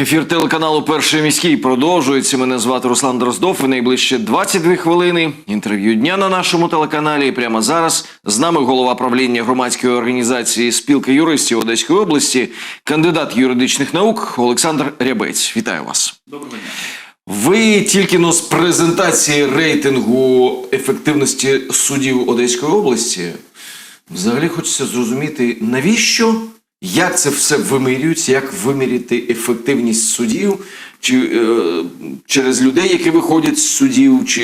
Ефір телеканалу Перший міський продовжується. Мене звати Руслан Дроздов. І найближче 22 хвилини. Інтерв'ю дня на нашому телеканалі. І прямо зараз з нами голова правління громадської організації Спілка юристів Одеської області, кандидат юридичних наук Олександр Рябець. Вітаю вас. Доброго дня. Ви тільки но з презентації рейтингу ефективності суддів Одеської області. Взагалі хочеться зрозуміти, навіщо, як це все вимірюється, як виміряти ефективність суддів, чи е, через людей, які виходять з судів, чи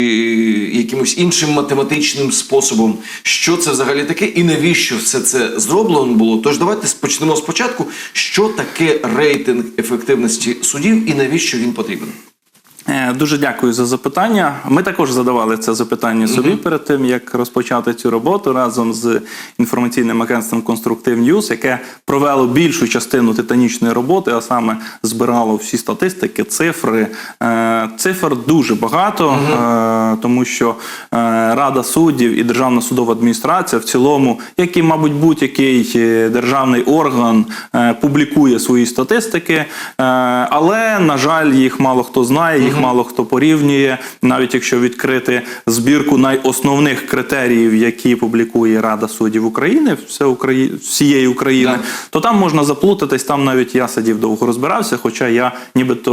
якимось іншим математичним способом. Що це взагалі таке і навіщо все це зроблено було? Тож давайте почнемо спочатку. Що таке рейтинг ефективності суддів і навіщо він потрібен? Е, Дуже дякую за запитання. Ми також задавали це запитання собі перед тим, як розпочати цю роботу разом з інформаційним агентством Конструктив Ньюс, яке провело більшу частину титанічної роботи, а саме збирало всі статистики, цифри. Е, Цифр дуже багато, е, тому що Рада суддів і Державна судова адміністрація в цілому, як і, мабуть, будь-який державний орган, публікує свої статистики, але, на жаль, їх мало хто знає, їх мало хто порівнює. Навіть якщо відкрити збірку найосновних критеріїв, які публікує Рада суддів України, все Украї... всієї України, Да. то там можна заплутатись. Там навіть я сидів довго розбирався, хоча я нібито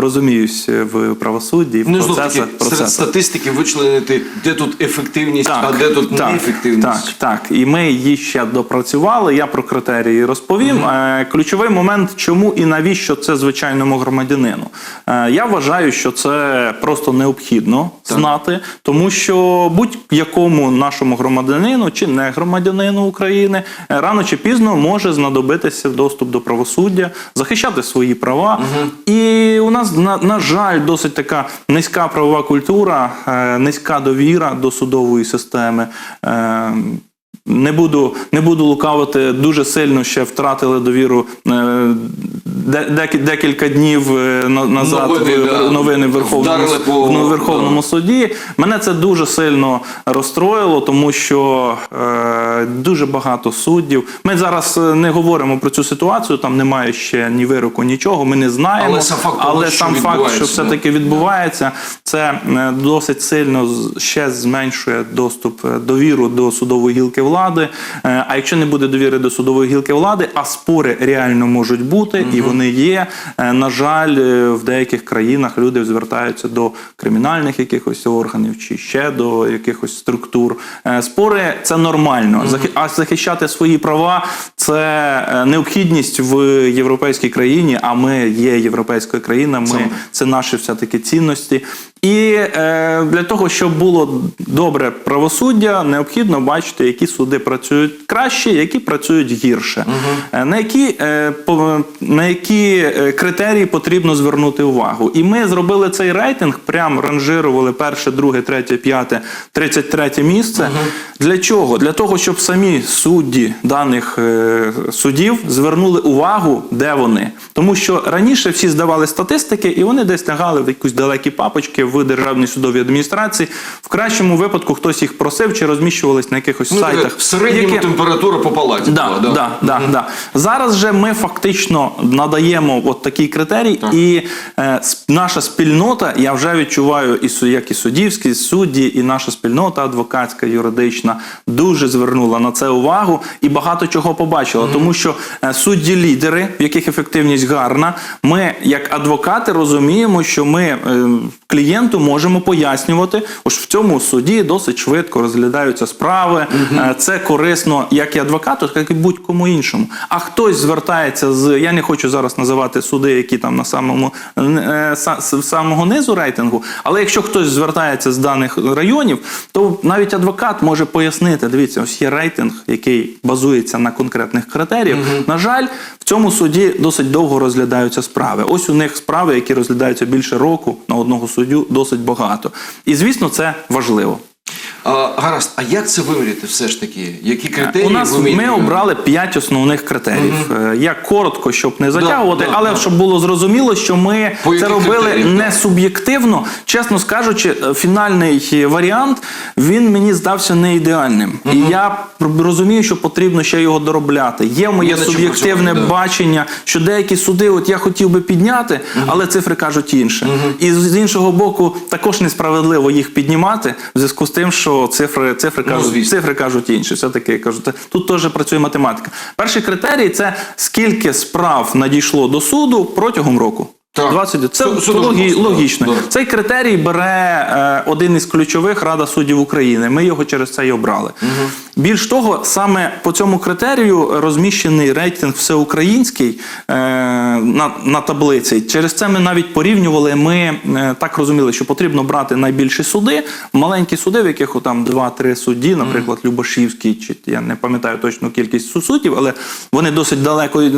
розуміюсь в правосудді, в Ну, процесах. серед статистики вичленити, де тут ефективність, а де тут неефективність. Так, так. І ми її ще допрацювали. Я про критерії розповім. Е, Ключовий момент, чому і навіщо це звичайному громадянину. Е, Я вважаю, що це просто необхідно знати, тому що будь-якому нашому громадянину чи не громадянину України е, рано чи пізно може знадобитися доступ до правосуддя, захищати свої права. І у нас, на, на жаль, досить така низька правова культура, е, низька довіра до судової системи. Е, не буду, не буду лукавити, дуже сильно ще втратили довіру е, декілька днів е, назад Новини, да, новини Верховному, по- в Верховному суді. Мене це дуже сильно розстроїло, тому що е, дуже багато суддів. Ми зараз е, не говоримо про цю ситуацію, там немає ще ні вироку, нічого. Ми не знаємо. Але сам факт але що сам факт, що все таки відбувається, це досить сильно ще зменшує доступ довіру до судової гілки влади. А якщо не буде довіри до судової гілки влади, а спори реально можуть бути, і вони є. е, На жаль, е, в деяких країнах люди звертаються до кримінальних якихось органів чи ще до якихось структур. Е, Спори це нормально. А захищати свої права це необхідність в європейській країні. А ми є європейською країною. Ми це наші все-таки цінності. І е, для того, щоб було добре правосуддя, необхідно бачити, які суди працюють краще, які працюють гірше, Е, на які, е, по- на які е, критерії потрібно звернути увагу. І ми зробили цей рейтинг, прям ранжирували перше, друге, третє, п'яте, тридцять третє місце. Для чого? Для того, щоб самі судді даних е, судів звернули увагу, де вони. Тому що раніше всі здавали статистики, і вони десь лягали в якусь далекі папочки в державній судовій адміністрації. В кращому випадку хтось їх просив чи розміщувались на якихось Ну, сайтах. в середньому які- температура по палаті. Да, була, да. Да, да, Зараз же ми фактично надаємо от такий критерій, і е, наша спільнота, я вже відчуваю, і як і суддівські судді, і наша спільнота адвокатська, юридична, дуже звернула на це увагу і багато чого побачила. Тому що е, судді-лідери, в яких ефективність гарна, ми, як адвокати, розуміємо, що ми е, клієнту можемо пояснювати, ось в цьому суді досить швидко розглядаються справи. Е, Це корисно як і адвокату, так і будь-кому іншому. А хтось звертається з я не хочу зараз називати суди, які там на самому е, з самого низу рейтингу. Але якщо хтось звертається з даних районів, то навіть адвокат може пояснити: дивіться, ось є рейтинг, який базується на конкретних критеріях. На жаль, в цьому суді досить довго розглядаються справи. Ось у них справи, які розглядаються більше року на одного суддю, досить багато. І звісно, це важливо. А, гаразд, а як це виміряти все ж таки? Які критерії У нас ми обрали п'ять основних критеріїв. Е, Я коротко, щоб не затягувати, да, але да. щоб було зрозуміло, що ми По це яких робили критеріях, не суб'єктивно. Чесно скажучи, е, фінальний варіант він мені здався не ідеальним. І я розумію, що потрібно ще його доробляти. Є моє над чим суб'єктивне працювати, да. бачення, що деякі суди, от я хотів би підняти, але цифри кажуть інше. І з іншого боку, також несправедливо їх піднімати в зв'язку з тим, що цифри, цифри кажуть, ну, цифри кажуть інші. Все таки кажуть, тут теж працює математика. Перший критерій це скільки справ надійшло до суду протягом року. Так. 20. Це, Це- логі- логічно. Да. Цей критерій бере е, один із ключових Рада суддів України. Ми його через це і обрали. Більш того, саме по цьому критерію розміщений рейтинг всеукраїнський е, на, на таблиці. Через це ми навіть порівнювали. Ми е, так розуміли, що потрібно брати найбільші суди, маленькі суди, в яких там 2-3 судді, наприклад, Любашівський, чи я не пам'ятаю точну кількість су- суддів, але вони досить далеко е,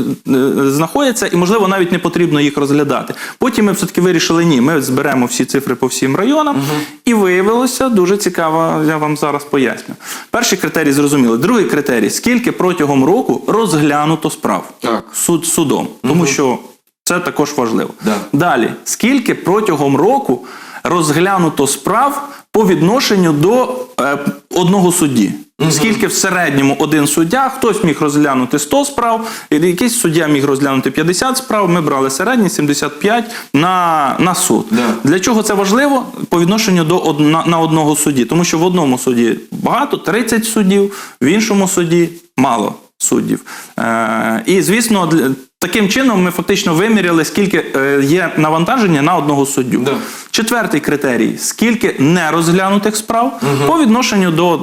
знаходяться, і можливо навіть не потрібно їх розглядати. Потім ми все-таки вирішили, ні, ми зберемо всі цифри по всім районам, і виявилося дуже цікаво. Я вам зараз поясню. Перший критерій зрозуміло. Другий критерій скільки протягом року розглянуто справ Так. суд судом, тому що це також важливо. Да. Далі, скільки протягом року розглянуто справ по відношенню до е, одного судді? Скільки в середньому один суддя, хтось міг розглянути 100 справ, і якийсь суддя міг розглянути 50 справ. Ми брали середній 75 на, на суд. Да. Для чого це важливо? По відношенню до одна, на одного судді. Тому що в одному суді багато, 30 суддів, в іншому суді мало суддів. Е, і, звісно, таким чином ми фактично виміряли, скільки е, є навантаження на одного суддю. Да. Четвертий критерій: скільки нерозглянутих справ по відношенню до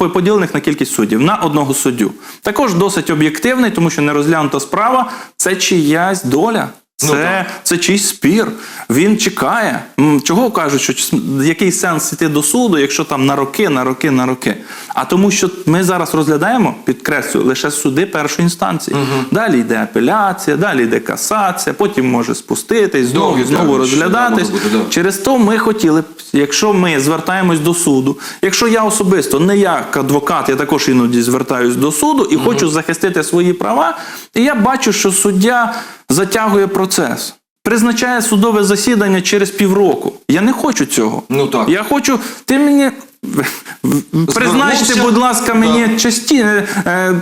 е, поділених на кількість суддів на одного суддю. Також досить об'єктивний, тому що нерозглянута справа це чиясь доля. Це, Ну, це чийсь спір. Він чекає. Чого кажуть, що який сенс іти до суду, якщо там на роки, на роки, на роки. А тому, що ми зараз розглядаємо, підкреслюю, лише суди першої інстанції. Далі йде апеляція, далі йде касація, потім може спуститись, знову Довгий знову розглядатись. бути, да. Через то ми хотіли б, якщо ми звертаємось до суду, якщо я особисто, не як адвокат, я також іноді звертаюсь до суду і хочу захистити свої права, і я бачу, що суддя затягує процес. Призначає судове засідання через півроку. Я не хочу цього. Ну так. Я хочу, ти мені. Призначте, будь ласка, мені часті, е,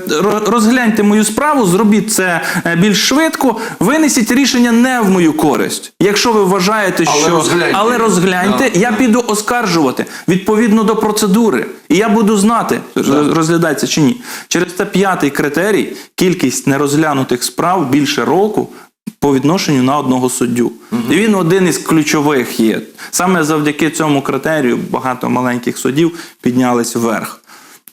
ро- розгляньте мою справу, зробіть це е, більш швидко, винесіть рішення не в мою користь. Якщо ви вважаєте, Але що розгляньте. але розгляньте, Да, я піду оскаржувати відповідно до процедури, і я буду знати, роз- розглядається чи ні. Через це п'ятий критерій кількість нерозглянутих справ більше року. По відношенню на одного суддю. І він один із ключових є. Саме завдяки цьому критерію багато маленьких судів піднялись вверх.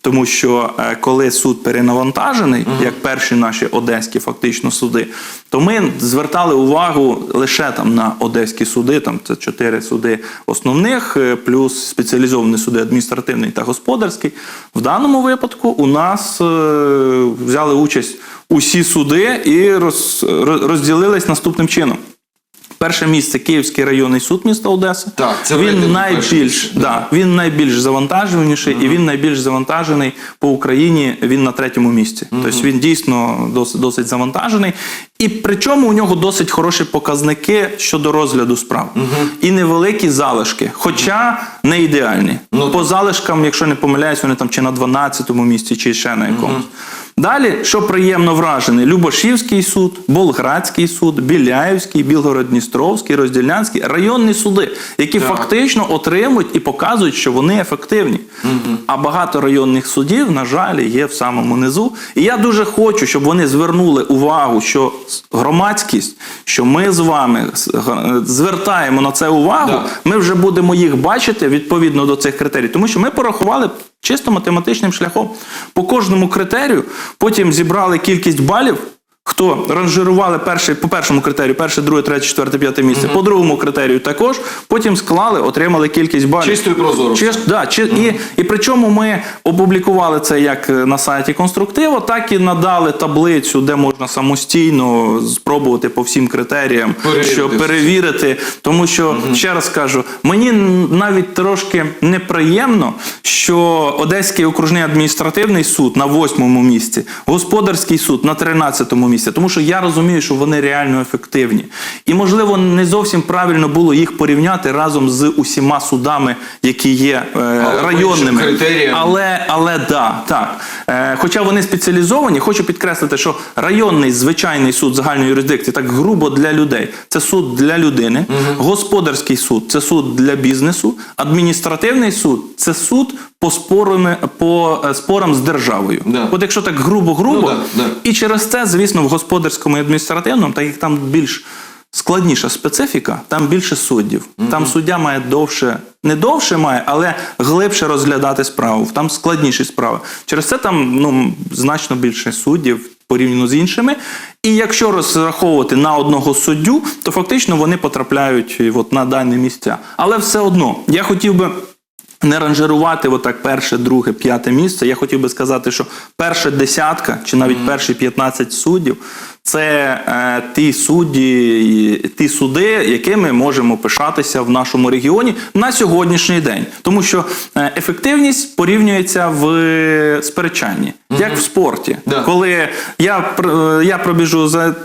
Тому що е, коли суд перенавантажений, як перші наші одеські фактично суди, то ми звертали увагу лише там на одеські суди, там це чотири суди основних, е, плюс спеціалізовані суди адміністративний та господарський. В даному випадку у нас е, взяли участь усі суди і роз- розділились наступним чином. Перше місце Київський районний суд міста Одеси. Так, це він найбільш да, він найбільш завантаженіший і він найбільш завантажений по Україні. Він на третьому місці. Тобто він дійсно досить, досить завантажений. І причому у нього досить хороші показники щодо розгляду справ і невеликі залишки, хоча не ідеальні. Ну, по залишкам, якщо не помиляюсь, вони там чи на 12-му місці, чи ще на якомусь. Далі, що приємно вражений, Любашівський суд, Болградський суд, Біляївський, Білгород-Дністровський, Розділянський, районні суди, які Так. фактично отримують і показують, що вони ефективні. А багато районних судів, на жаль, є в самому низу. І я дуже хочу, щоб вони звернули увагу, що громадськість, що ми з вами звертаємо на це увагу. Да. Ми вже будемо їх бачити відповідно до цих критерій, тому що ми порахували чисто математичним шляхом по кожному критерію, потім зібрали кількість балів. Хто ранжирували перший по першому критерію, перше, друге, третє, четверте, п'яте місце, по другому критерію також. Потім склали, отримали кількість балів. Чисто і прозоро. Чис- да, чи, і, і причому ми опублікували це як е, на сайті конструктиво, так і надали таблицю, де можна самостійно спробувати по всім критеріям, Перевірити щоб перевірити. Тому що ще раз кажу, мені навіть трошки неприємно, що Одеський окружний адміністративний суд на восьмому місці, господарський суд на тринадцятому місці, тому що я розумію, що вони реально ефективні. І можливо не зовсім правильно було їх порівняти разом з усіма судами, які є е, по районними. Але, але да, так. Е, хоча вони спеціалізовані, хочу підкреслити, що районний звичайний суд загальної юрисдикції, так грубо для людей, це суд для людини, господарський суд це суд для бізнесу, адміністративний суд це суд по спорами по е, спорам з державою. Да. От якщо так грубо-грубо, Ну да, да. і через це, звісно, в господарському і адміністративному, так як там більш складніша специфіка, там більше суддів. Там суддя має довше, не довше має, але глибше розглядати справу. Там складніші справи. Через це там ну, значно більше суддів порівняно з іншими. І якщо розраховувати на одного суддю, то фактично вони потрапляють от на дані місця. Але все одно, я хотів би не ранжирувати отак перше, друге, п'яте місце. Я хотів би сказати, що перша десятка чи навіть перші 15 суддів це е, ті судді, ті суди, якими можемо пишатися в нашому регіоні на сьогоднішній день. Тому що е, ефективність порівнюється в е, сперечанні, як в спорті. Да. Коли я, е, я пробіжу за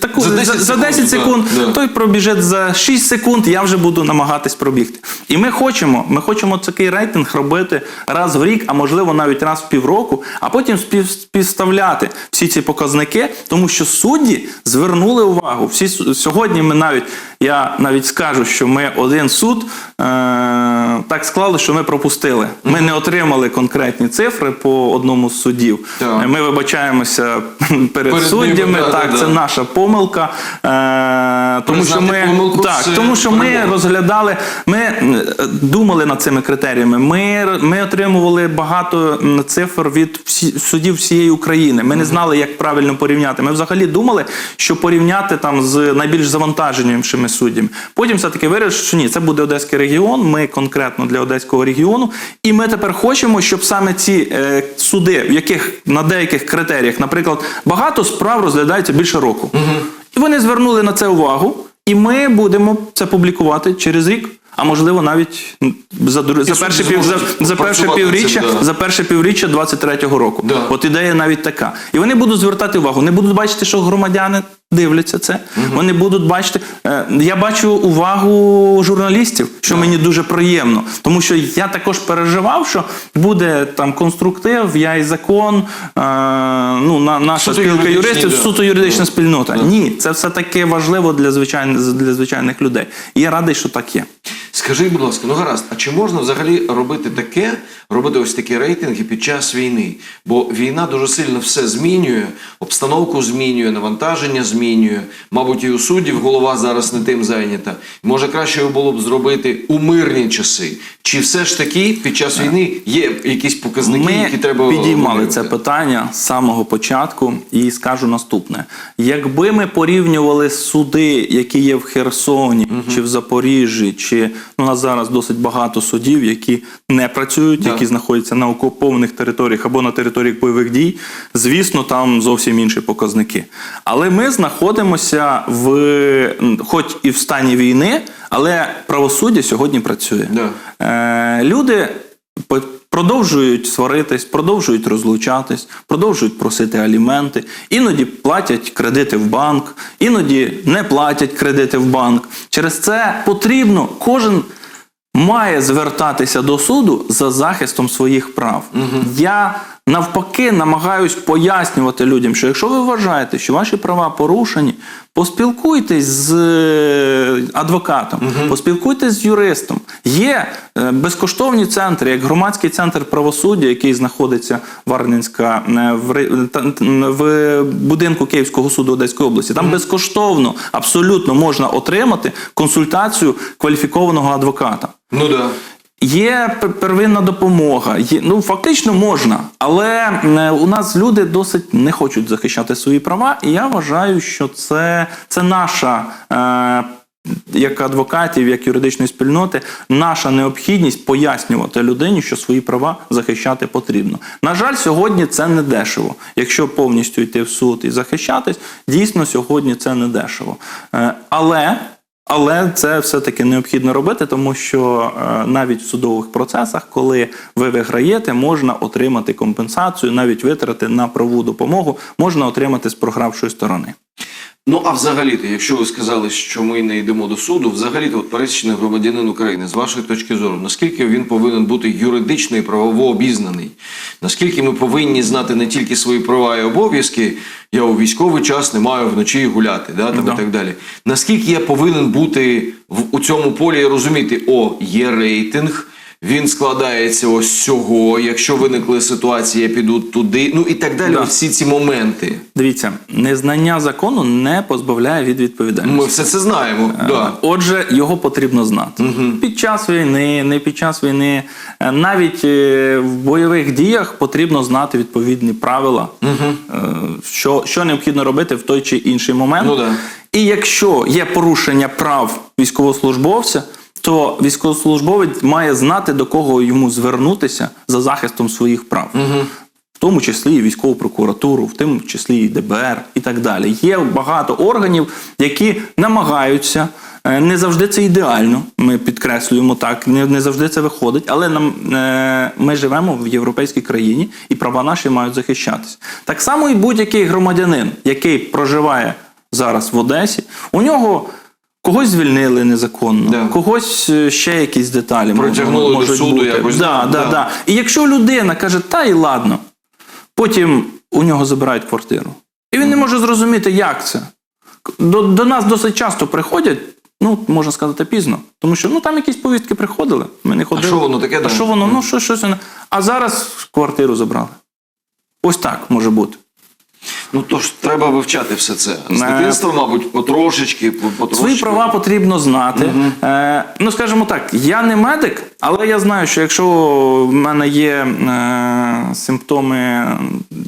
таку За за 10 за 10 секунд, секунд, да, да. той пробіжить за 6 секунд, я вже буду намагатись пробігти. І ми хочемо, ми хочемо такий рейтинг робити раз в рік, а можливо навіть раз в півроку, а потім спів, співставляти всі ці показники, тому що судді звернули увагу. Всі сьогодні ми навіть я навіть скажу, що ми один суд е, так склали, що ми пропустили. Ми не отримали конкретні цифри по одному з судів. Так. Ми вибачаємося перед, Перед ними, суддями. да, так, да, це да. наша помилка. Тому що ми так, тому що ми розглядали, ми е, думали над цими критеріями. Ми, ми отримували багато цифр від всі, судів всієї України. Ми не знали, як правильно порівняти. Ми взагалі думали, що порівняти там з найбільш завантаженішими суддями. Потім все-таки вирішили, що ні, це буде Одеський регіон. Ми конкретно для Одеського регіону. І ми тепер хочемо, щоб саме ці е, суди, в яких на деяких критеріях, наприклад, багато справ розглядається більше року. І вони звернули на це увагу, і ми будемо це публікувати через рік. А можливо, навіть за, за перше пів за, за перше півріччя, цим, да. за перше півріччя 23-го року. Да. От ідея навіть така. І вони будуть звертати увагу. Не будуть бачити, що громадяни дивляться це. Вони будуть бачити. Е, я бачу увагу журналістів, що мені дуже приємно. Тому що я також переживав, що буде там конструктив, я і закон, е, ну, на, наша Суто спілка юристів, да. суто юридична спільнота. Ні, це все таки важливо для звичайних, для звичайних людей. І я радий, що так є. Скажи, будь ласка, ну гаразд, а чи можна взагалі робити таке, робити ось такі рейтинги під час війни? Бо війна дуже сильно все змінює, обстановку змінює, навантаження змінює. Мабуть, і у суддів голова зараз не тим зайнята. Може, краще було б зробити у мирні часи. Чи все ж таки під час війни є якісь показники, Ми які треба підіймали обговорювати? це питання з самого початку і скажу наступне: якби ми порівнювали суди, які є в Херсоні чи в Запоріжжі, чи у нас зараз досить багато судів, які не працюють, Да. які знаходяться на окупованих територіях або на територіях бойових дій, звісно, там зовсім інші показники. Але ми знаходимося в хоч і в стані війни, але правосуддя сьогодні працює. Да. Е, люди продовжують сваритись, продовжують розлучатись, продовжують просити аліменти, іноді платять кредити в банк, іноді не платять кредити в банк. Через це потрібно кожен. Має звертатися до суду за захистом своїх прав. Я навпаки намагаюсь пояснювати людям, що якщо ви вважаєте, що ваші права порушені, поспілкуйтесь з е, адвокатом, поспілкуйтесь з юристом. Є е, безкоштовні центри, як громадський центр правосуддя, який знаходиться в Арненська е, в, в будинку Київського суду Одеської області. Там безкоштовно абсолютно можна отримати консультацію кваліфікованого адвоката. Ну да. Є первинна допомога. Є, ну фактично можна, але е, у нас люди досить не хочуть захищати свої права, і я вважаю, що це, це наша. Е, як адвокатів, як юридичної спільноти, наша необхідність пояснювати людині, що свої права захищати потрібно. На жаль, сьогодні це не дешево. Якщо повністю йти в суд і захищатись, дійсно сьогодні це не дешево. Е, Але але це все-таки необхідно робити, тому що е, навіть в судових процесах, коли ви виграєте, можна отримати компенсацію, навіть витрати на правову допомогу можна отримати з програвшої сторони. Ну а взагалі-то, якщо ви сказали, що ми не йдемо до суду, взагалі-то от пересічний громадянин України, з вашої точки зору, наскільки він повинен бути юридично і правово обізнаний? Наскільки ми повинні знати не тільки свої права і обов'язки, я у військовий час не маю вночі гуляти, да, там Да. і так далі. Наскільки я повинен бути в у цьому полі і розуміти, о, є рейтинг. Він складається ось цього. Якщо виникли ситуації, я піду туди. Ну і так далі. Да. Всі ці моменти. Дивіться, незнання закону не позбавляє від відповідальності. Ми все це знаємо. Да. Отже, його потрібно знати під час війни, не під час війни. Е, Навіть е, в бойових діях потрібно знати відповідні правила, е, що, що необхідно робити в той чи інший момент. Ну да. І якщо є порушення прав військовослужбовця, то військовослужбовець має знати, до кого йому звернутися за захистом своїх прав. В тому числі і військову прокуратуру, в тому числі і ДБР і так далі. Є багато органів, які намагаються. е, Не завжди це ідеально. Ми підкреслюємо так, не, не завжди це виходить, але нам е, ми живемо в європейській країні, і права наші мають захищатися. Так само і будь-який громадянин, який проживає зараз в Одесі, у нього когось звільнили незаконно, Да. когось е, ще якісь деталі Притягнули до суду бути. якось, Да, да. да, да. І якщо людина каже, та й ладно, потім у нього забирають квартиру. І він не може зрозуміти, як це. До, до нас досить часто приходять, ну, можна сказати, пізно. Тому що ну, там якісь повістки приходили, ми не ходили. що воно таке, А що воно? Ну, що, щось воно. А зараз квартиру забрали. Ось так може бути. Ну то ж треба вивчати все це. З дитинства, мабуть, потрошечки, по- потрошечки. Свої права потрібно знати. Е, ну, скажімо так, я не медик, але я знаю, що якщо в мене є е, симптоми е,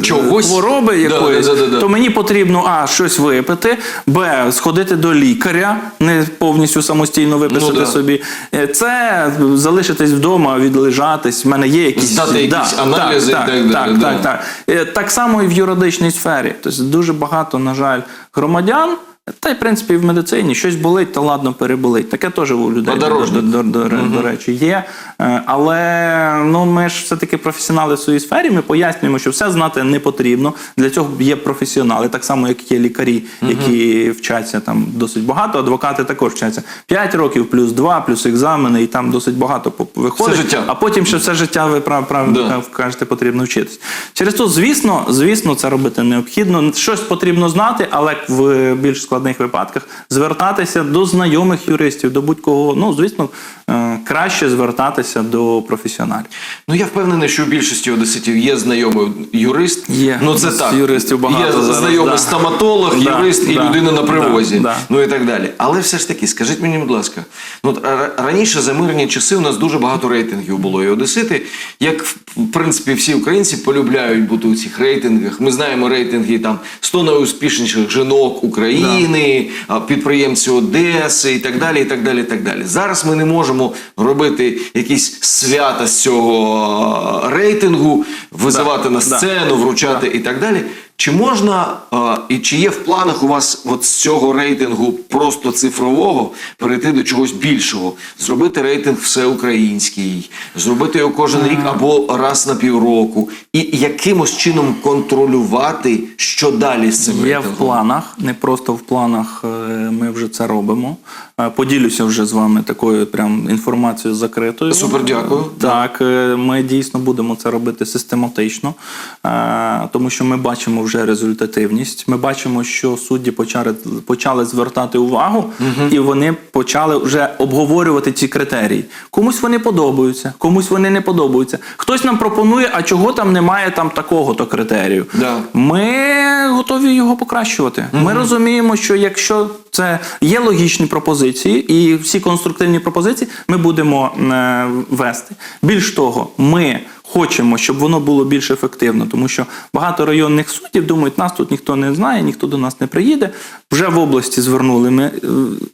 Чогось? хвороби якоїсь, да, да, да, да. то мені потрібно а щось випити, б сходити до лікаря, не повністю самостійно виписати Ну, да. собі. Е, Це залишитись вдома, відлежатись. В мене є якісь Здати якісь аналізи і так, так далі, Так, да. так, так. Е, Так само і в юридичній сфері. Тобто дуже багато, на жаль, громадян. Та й в принципі в медицині щось болить, та ладно переболить. Таке теж у людей до, до, до, до, до речі є. Е, Але ну ми ж все-таки професіонали в своїй сфері. Ми пояснюємо, що все знати не потрібно. Для цього є професіонали, так само як є лікарі, які вчаться там досить багато. Адвокати також вчаться 5 років, плюс 2, плюс екзамени, і там досить багато виходить. Все життя. А потім ще все життя ви прав, прав, Да. кажете, потрібно вчитись. Через то, звісно, звісно, це робити необхідно. Щось потрібно знати, але в більш складних випадках звертатися до знайомих юристів, до будь-кого. Ну, звісно, е, краще звертатися до професіоналів. Ну я впевнений, що у більшості одеситів є знайомий юрист. Є. Ну це так. юристів багато Є зараз, знайомий да. стоматолог, Да, юрист і да, людина на привозі. да, да. Ну і так далі. Але все ж таки, скажіть мені, будь ласка, ну раніше за мирні часи у нас дуже багато рейтингів було. І одесити, як в принципі всі українці полюбляють бути у цих рейтингах. Ми знаємо рейтинги там 100 найуспішніших жінок України, а, підприємці Одеси і так далі. І так далі, і так далі. Зараз ми не можемо робити якісь свята з цього рейтингу, визивати Да, на да. сцену, вручати і так далі. Чи можна і чи є в планах у вас от з цього рейтингу просто цифрового перейти до чогось більшого? Зробити рейтинг всеукраїнський, зробити його кожен рік або раз на півроку, і якимось чином контролювати, що далі з цим Є в планах, не просто в планах. е, Ми вже це робимо. Е, Поділюся вже з вами такою прям інформацією закритою. Супер, дякую. Так, е, ми дійсно будемо це робити систематично, тому що ми бачимо вже результативність. Ми бачимо, що судді почали, почали звертати увагу, і вони почали вже обговорювати ці критерії. Комусь вони подобаються, комусь вони не подобаються. Хтось нам пропонує, а чого там немає там такого-то критерію. Да. Ми готові його покращувати. Ми розуміємо, що якщо це є логічні пропозиції і всі конструктивні пропозиції, ми будемо е, вести. Більш того, ми хочемо, щоб воно було більш ефективно, тому що багато районних суддів думають, нас тут ніхто не знає, ніхто до нас не приїде. Вже в області звернули ми е,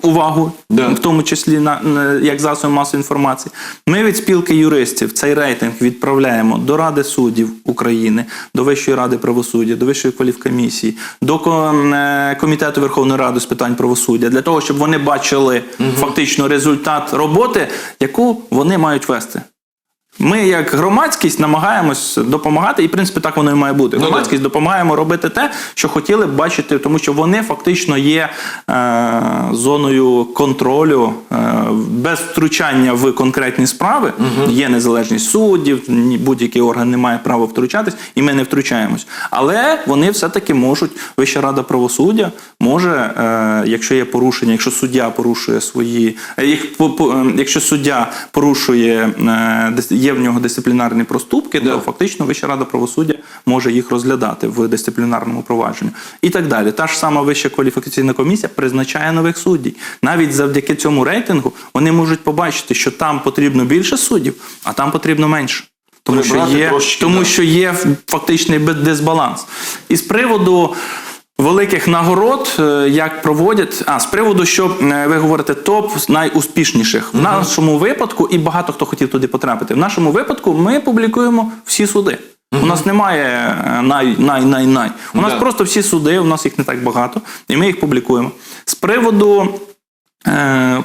увагу, Да. в тому числі на, на як засоби масової інформації. Ми від спілки юристів цей рейтинг відправляємо до Ради суддів України, до Вищої ради правосуддя, до Вищої кваліфкомісії, до е, комітету Верховної Ради з питань правосуддя, для того, щоб вони бачили фактично результат роботи, яку вони мають вести. Ми, як громадськість, намагаємось допомагати, і в принципі так воно і має бути. Ну, Громадськість допомагаємо робити те, що хотіли б бачити, тому що вони фактично є е, зоною контролю е, без втручання в конкретні справи. Є незалежність суддів, будь-який орган не має права втручатись, і ми не втручаємось. Але вони все-таки можуть, Вища рада правосуддя може, е, якщо є порушення, якщо суддя порушує свої, е, по- по- е, якщо суддя порушує, е, дис- є в нього дисциплінарні проступки, Да. то фактично Вища рада правосуддя може їх розглядати в дисциплінарному провадженні. І так далі. Та ж сама Вища кваліфікаційна комісія призначає нових суддів. Навіть завдяки цьому рейтингу вони можуть побачити, що там потрібно більше суддів, а там потрібно менше. Тому що є, трошечки, тому да. що є фактичний дисбаланс. І з приводу. Великих нагород, е, як проводять, а з приводу, що е, ви говорите, топ найуспішніших в нашому випадку, і багато хто хотів туди потрапити. В нашому випадку ми публікуємо всі суди. У нас немає е, най, най, най, най. У нас просто всі суди, у нас їх не так багато, і ми їх публікуємо. З приводу е,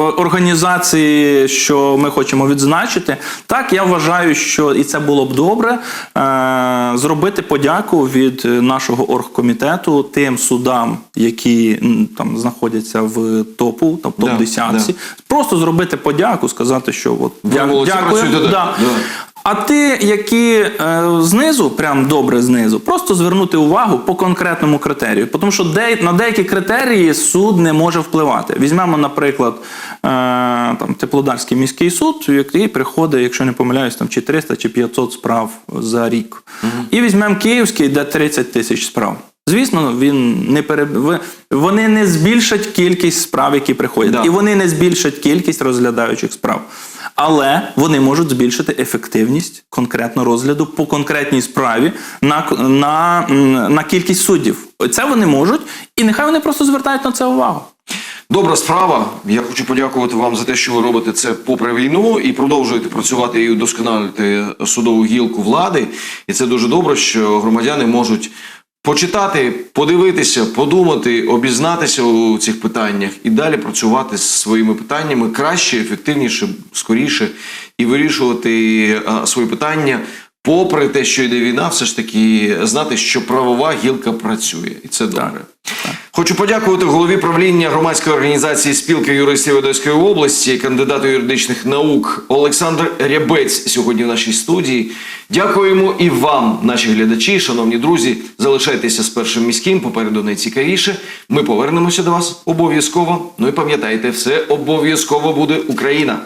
організації, що ми хочемо відзначити, так я вважаю, що і це було б добре е, зробити подяку від нашого оргкомітету тим судам, які там знаходяться в топу, там топ 10 да. Просто зробити подяку, сказати, що от дя- дякую. да. Да. А ти, які е, знизу, прям добре знизу, просто звернути увагу по конкретному критерію. Тому що де, на деякі критерії суд не може впливати. Візьмемо, наприклад, е, там, Теплодарський міський суд, який приходить, якщо не помиляюсь, там, чи 300 чи 500 справ за рік. І візьмемо Київський, де 30 тисяч справ. Звісно, він не переб... вони не збільшать кількість справ, які приходять, Да. і вони не збільшать кількість розглядаючих справ. Але вони можуть збільшити ефективність конкретно розгляду по конкретній справі на, на, на кількість суддів. Це вони можуть, і нехай вони просто звертають на це увагу. Добра справа. Я хочу подякувати вам за те, що ви робите це попри війну і продовжуєте працювати і удосконалювати судову гілку влади. І це дуже добре, що громадяни можуть почитати, подивитися, подумати, обізнатися у цих питаннях і далі працювати з своїми питаннями краще, ефективніше, скоріше і вирішувати свої питання. Попри те, що йде війна, все ж таки знати, що правова гілка працює, і це добре. Хочу подякувати голові правління громадської організації спілки юристів Одеської області, кандидату юридичних наук Олександр Рябець сьогодні в нашій студії. Дякуємо і вам, наші глядачі, шановні друзі. Залишайтеся з першим міським. Попереду найцікавіше. Ми повернемося до вас обов'язково. Ну і пам'ятайте, все обов'язково буде Україна.